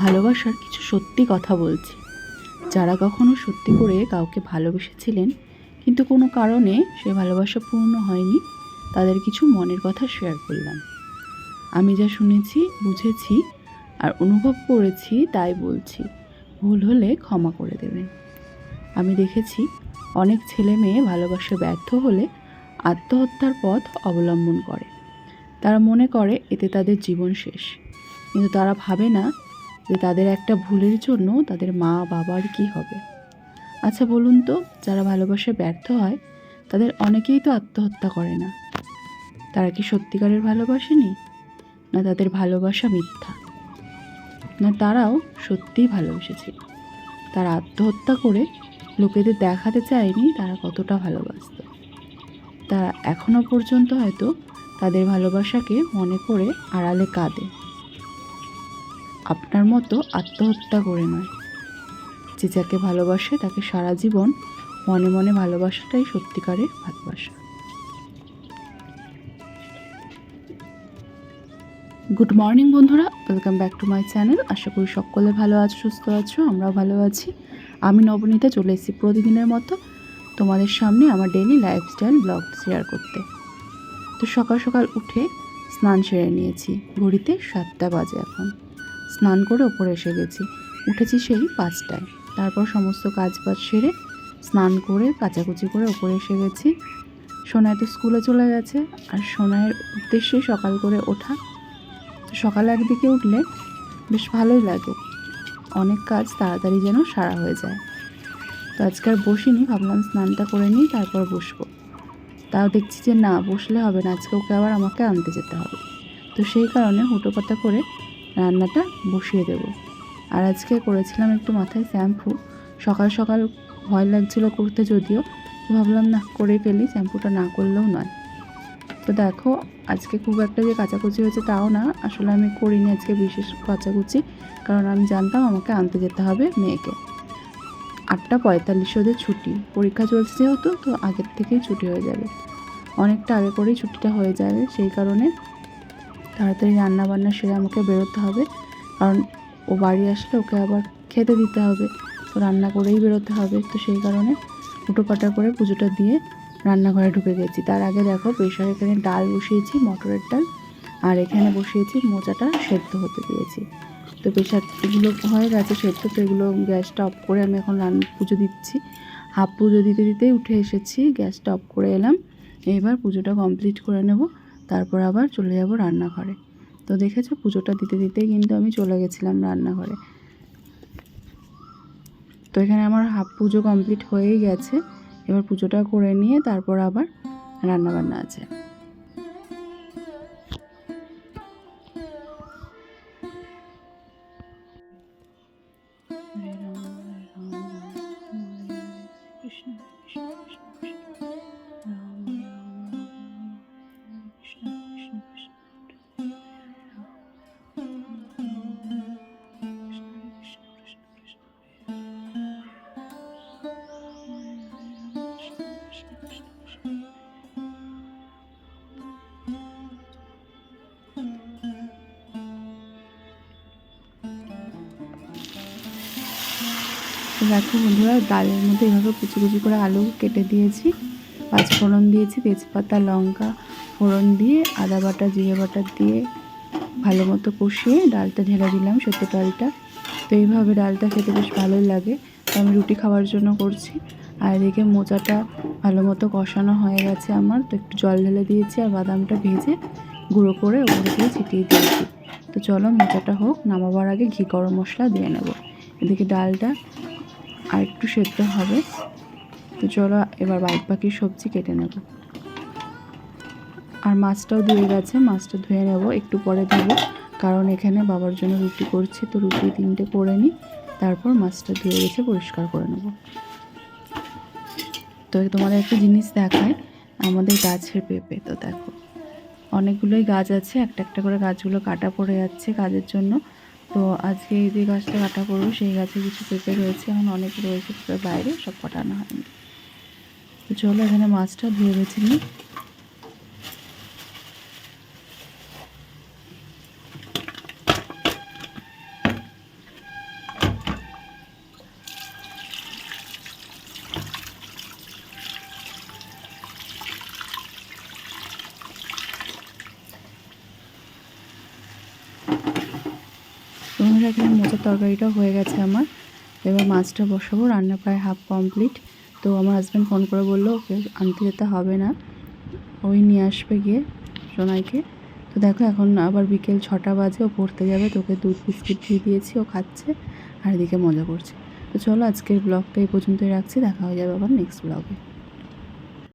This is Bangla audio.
ভালোবাসার কিছু সত্যি কথা বলছি। যারা কখনো সত্যি করে কাউকে ভালোবেসেছিলেন, কিন্তু কোনো কারণে সে ভালোবাসা পূর্ণ হয়নি, তাদের কিছু মনের কথা শেয়ার করলাম। আমি যা শুনেছি, বুঝেছি আর অনুভব করেছি তাই বলছি, ভুল হলে ক্ষমা করে দেবেন। আমি দেখেছি অনেক ছেলে মেয়ে ভালোবাসা ব্যর্থ হলে আত্মহত্যার পথ অবলম্বন করে। তারা মনে করে এতে তাদের জীবন শেষ, কিন্তু তারা ভাবে না যে তাদের একটা ভুলের জন্য তাদের মা বাবার কি হবে। আচ্ছা বলুন তো, যারা ভালোবাসায় ব্যর্থ হয়, তাদের অনেকেই তো আত্মহত্যা করে না। তারা কি সত্যিকারের ভালোবাসেনি? না তাদের ভালোবাসা মিথ্যা? না তারাও সত্যিই ভালোবেসেছিল? তারা আত্মহত্যা করে লোকেদের দেখাতে চায়নি তারা কতটা ভালোবাসত। তারা এখনও পর্যন্ত হয়তো তাদের ভালোবাসাকে মনে করে আড়ালে কাঁদে। আপনার মতো আত্মহত্যা করে নয়। যে যাকে ভালোবাসে তাকে সারা জীবন মনে মনে ভালোবাসাটাই সত্যিকারের ভালোবাসা। গুড মর্নিং বন্ধুরা। Welcome back to my channel আশা করি সকলে ভালো আছো, সুস্থ আছো, আমরাও ভালো আছি। আমি নবনীতা, চলে এসেছি প্রতিদিনের মতো তোমাদের সামনে আমার ডেলি লাইফস্টাইল ব্লগ শেয়ার করতে। তো সকাল সকাল উঠে স্নান সেরে নিয়েছি। ঘড়িতে সাতটা বাজে এখন। স্নান করে ওপরে এসে গেছি। উঠেছি সেই পাঁচটায়। তারপর সমস্ত কাজ বাজ সেরে স্নান করে কাচাকুচি করে ওপরে এসে গেছি। সোনায় তো স্কুলে চলে গেছে আর সোনায়ের উদ্দেশ্যে সকাল করে ওঠা। সকালে একদিকে উঠলে বেশ ভালোই লাগে। অনেক কাজ তাড়াতাড়ি যেন সারা হয়ে যায়। তো আজকে আর বসিনি, ভাবলাম স্নানটা করে নিই, তারপর বসবো। তাও দেখছি যে না, বসলে হবে না। আজকে ওকে আবার আমাকে আনতে যেতে হবে। তো সেই কারণে হুটো পাতা করে রান্নাটা বসিয়ে দেব। আর আজকে করেছিলাম একটু মাথায় শ্যাম্পু। সকাল সকাল ভয় লাগছিল করতে যদিও ভাবলাম না করে ফেলি, শ্যাম্পুটা না করলেও নয়। তো দেখো, আজকে খুব একটা যে কাচাকুচি হয়েছে তাও না, আসলে আমি করিনি আজকে বিশেষ কাচাকুচি, কারণ আমি জানতাম আমাকে আনতে যেতে হবে মেয়েকে। আটটা পঁয়তাল্লিশ ওদের ছুটি, পরীক্ষা চলছে যেহেতু, তো আগের থেকেই ছুটি হয়ে যাবে। অনেকটা আগে করেই ছুটিটা হয়ে যাবে, সেই কারণে তাড়াতাড়ি রান্না বান্না সেরে আমাকে বেরোতে হবে। কারণ ও বাড়ি আসলে ওকে আবার খেতে দিতে হবে। তো রান্না করেই বেরোতে হবে। তো সেই কারণে হুটোপাটা করে পুজোটা দিয়ে রান্নাঘরে ঢুকে গেছি। তার আগে দেখো প্রেশার এখানে ডাল বসিয়েছি, মটরের ডাল। আর এখানে বসিয়েছি মোচাটা সেদ্ধ হতে দিয়েছি। তো প্রেশারগুলো হয়ে গেছে সেদ্ধ, তো এগুলো গ্যাসটা অফ করে আমি এখন রান পুজো দিচ্ছি। হাফ পুজো দিতে দিতেই উঠে এসেছি, গ্যাসটা অফ করে এলাম। এইবার পুজোটা কমপ্লিট করে নেব। তারপর আবার চলে যাব রান্নাঘরে তো দেখেছ পুজোটা দিতে দিতেই কিন্তু আমি চলে গেছিলাম রান্নাঘরে তো এখানে আমার হাফ পুজো কমপ্লিট হয়েই গেছে এবার পুজোটা করে নিয়ে তারপর আবার রান্না বান্না আছে কৃষ্ণ কৃষ্ণ, তো দেখো বন্ধুরা, ডালের মধ্যে এভাবে কুচি কুচি করে আলু কেটে দিয়েছি। পাঁচ ফোড়ন দিয়েছি, তেজপাতা, লঙ্কা ফোড়ন দিয়ে, আদা বাটা, জিরে বাটা দিয়ে ভালো মতো কষিয়ে ডালটা ঢেলে দিলাম সেদ্ধ ডালটা। তো এইভাবে ডালটা খেতে বেশ ভালোই লাগে। তো আমি রুটি খাওয়ার জন্য করছি। আর এদিকে মোচাটা ভালো মতো কষানো হয়ে গেছে আমার। তো একটু জল ঢেলে দিয়েছি আর বাদামটা ভেজে গুঁড়ো করে ওপরে দিয়ে ছিটিয়ে দিয়েছি। তো চলো মোচাটা হোক, নামাবার আগে ঘি, গরম মশলা দিয়ে নেব। এদিকে ডালটা আর একটু সেদ্ধ হবে। তো চলো এবার বাইক পাখির সবজি কেটে নেব। আর মাছটাও ধুয়ে গেছে, মাছটা ধুয়ে নেব। একটু পরে দেবো কারণ এখানে বাবার জন্য রুটি করছি, তো রুটি তিনটে করে নিই। তারপর মাছটা ধুয়ে গেছে পরিষ্কার করে নেব। তো তোমাদের একটা জিনিস দেখায় আমাদের গাছের পেঁপে, তো দেখো। অনেকগুলোই গাছ আছে, একটা একটা করে গাছগুলো কাটা পড়ে যাচ্ছে কাজের জন্য। তো আজকে যে গাছটা কাটা করব, সেই গাছে কিছু পেঁপে রয়েছে, এখন অনেক রয়েছে পেঁপে বাইরে সব কাটানো হয়নি। তো চলো এখানে মাছটা ধুয়ে বেছে নিই বন্ধুরা এখানে মোচার তরকারিটাও হয়ে গেছে আমার। এবার মাছটা বসাবো, রান্না প্রায় হাফ কমপ্লিট তো আমার হাজব্যান্ড ফোন করে বলল, ওকে আনতে যেতে হবে না। ওই নিয়ে আসবে গিয়ে সোনাইকে। তো দেখো এখন আবার বিকেল ছটা বাজে, ও পড়তে যাবে তোকে দুধ, বিস্কিট দিয়ে দিয়েছি, ও খাচ্ছে আর এদিকে মজা করছে। তো চলো আজকের ব্লগটা এই পর্যন্তই রাখছি, দেখা হয়ে যাবে আবার নেক্সট ব্লগে